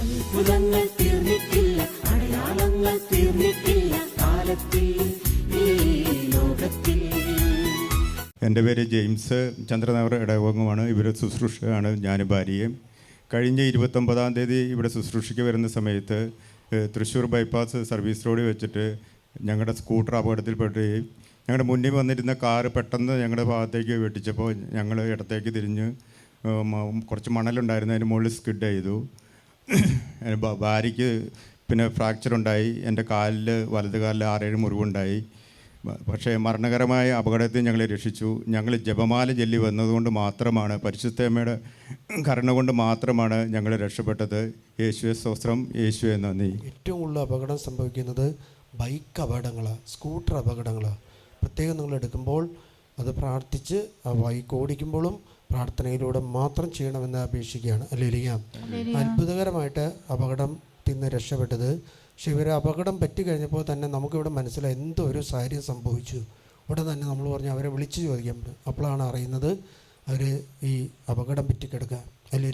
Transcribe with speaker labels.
Speaker 1: അത്ഭുതങ്ങൾ തീർന്നിട്ടില്ല അടയാളങ്ങൾ തീർന്നിട്ടില്ല കാലത്തിൽ
Speaker 2: എന്റെ പേര് ജെയിംസ് ചന്ദ്രനഗർ ഇടവകമാണ് ഇവർ ശുശ്രൂഷയാണ് ഞാൻ ഭാര്യയും. കഴിഞ്ഞ ഇരുപത്തൊമ്പതാം തീയതി ഇവിടെ ശുശ്രൂഷയ്ക്ക് വരുന്ന സമയത്ത് തൃശ്ശൂർ ബൈപ്പാസ് സർവീസ് റോഡിൽ വെച്ചിട്ട് ഞങ്ങളുടെ സ്കൂട്ടർ അപകടത്തിൽപ്പെടുകയും ഞങ്ങളുടെ മുന്നിൽ വന്നിരുന്ന കാറ് പെട്ടെന്ന് ഞങ്ങളുടെ ഭാഗത്തേക്ക് വെട്ടിച്ചപ്പോൾ ഞങ്ങൾ ഇടത്തേക്ക് തിരിഞ്ഞ് കുറച്ച് മണലുണ്ടായിരുന്നു. അതിന് മുകളിൽ സ്കിഡ് ചെയ്തു. ഭാര്യയ്ക്ക് പിന്നെ ഫ്രാക്ചർ ഉണ്ടായി എന്റെ കാലിൽ വലത് കാലിൽ ആറേഴ് മുറിവുണ്ടായി. പക്ഷേ മരണകരമായ അപകടത്തിൽ ഞങ്ങളെ രക്ഷിച്ചു. ഞങ്ങൾ ജപമാല ചൊല്ലി വന്നതുകൊണ്ട് മാത്രമാണ് പരിശുദ്ധമ്മയുടെ കരുണ കൊണ്ട് മാത്രമാണ് ഞങ്ങൾ രക്ഷപ്പെട്ടത്. യേശുവെ സ്വസ്ത്രം യേശുവെ നന്ദി.
Speaker 3: ഏറ്റവും കൂടുതൽ അപകടം സംഭവിക്കുന്നത് ബൈക്ക് അപകടങ്ങൾ സ്കൂട്ടർ അപകടങ്ങൾ പ്രത്യേകം നിങ്ങൾ എടുക്കുമ്പോൾ അത് പ്രാർത്ഥിച്ച് ആ ബൈക്ക് ഓടിക്കുമ്പോഴും പ്രാർത്ഥനയിലൂടെ മാത്രം ചെയ്യണമെന്ന് അപേക്ഷിക്കുകയാണ്. അല്ലേ അത്ഭുതകരമായിട്ട് അപകടം തിന്ന് രക്ഷപ്പെട്ടത്. പക്ഷെ ഇവർ അപകടം പറ്റി കഴിഞ്ഞപ്പോൾ തന്നെ നമുക്കിവിടെ മനസ്സിലായി എന്തോ ഒരു സംഭവിച്ചു. ഉടൻ തന്നെ നമ്മൾ പറഞ്ഞു അവരെ വിളിച്ചു ചോദിക്കാൻ പറ്റും. അപ്പോഴാണ് അറിയുന്നത് അവർ ഈ അപകടം പറ്റിക്കിടക്കുക. അല്ലേ